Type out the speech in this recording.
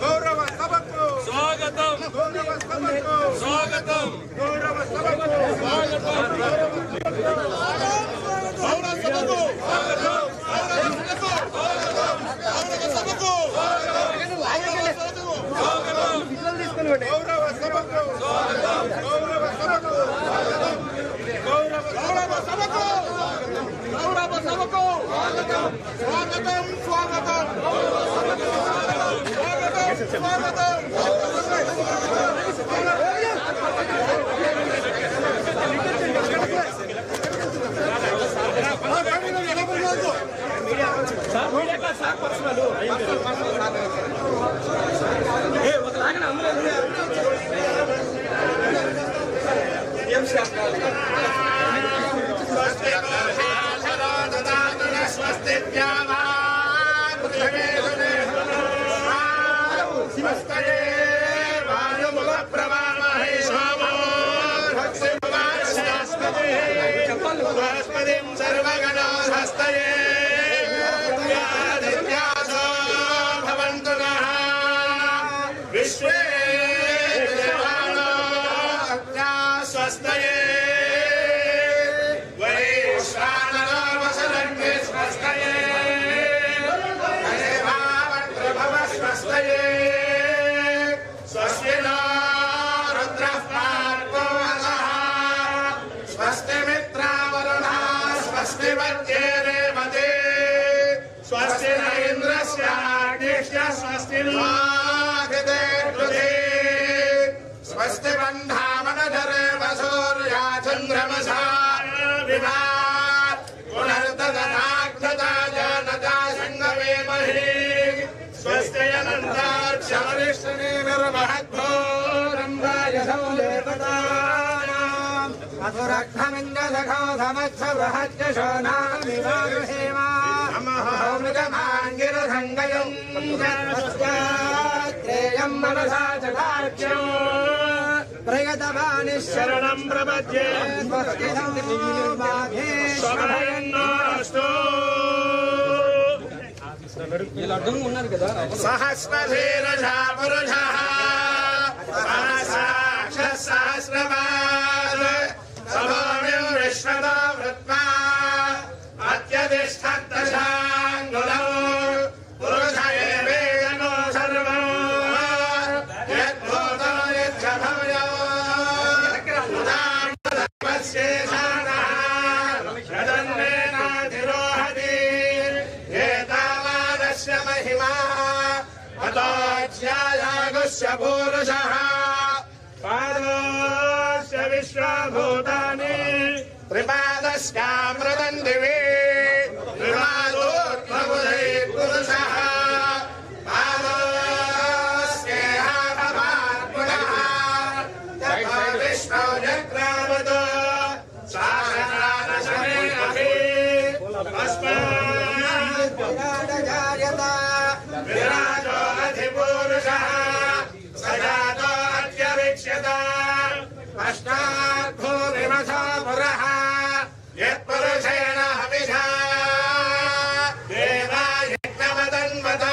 గౌరవ సభకు స్వాగతం గౌరవ సభకు స్వాగతం గౌరవ సభకు స్వాగతం గౌరవ సభకు స్వాగతం స్వాగతం స్వాగతం స్వస్తి స్వస్తయే వాయుముల ప్రవామహే సోమో భక్తిమువాస్యాస్పదే బృహస్పతిం సర్వగణో హస్తయే ఆదిత్యాసో భవంతు स्वस्त्येरेवते स्वस्ति न इन्द्रस्य आज्ञेष्य स्वस्ति नागते विभा पुनर्दधनाग्नता जनता सङ्गमे महे। स्वस्त्यनन्ताक्षमरिष्णेर्महद्भोरम्भायसौ देवता। అధురఘ్నమిందఖో సమత్స బృహత్యశో నామివాగృహేమామృతమాంగిరసంగయం త్రేయం మనసా చకార్క్యం ప్రయతమానిశ్వర శరణం ప్రపద్యే సహస్రశీర్షా పురుష సహస్రపాద ఏతావాదస్య మహిమా అతోధ్యాయాగుస్య పూరుషः పాదోస్య విశ్వభూతాని త్రిపాదస్యామృతం దివి త్రిపాదోత్మబుధై పురుషः పాదోస్యేహ భవాత్మనः విరాజో అధిపురుషः సజాతో అత్యవిక్ష్యత పశ్చాత్ భూమిమథా పురः యత్పురుషేణ హవిషా దేవాయజ్ఞమదన్వత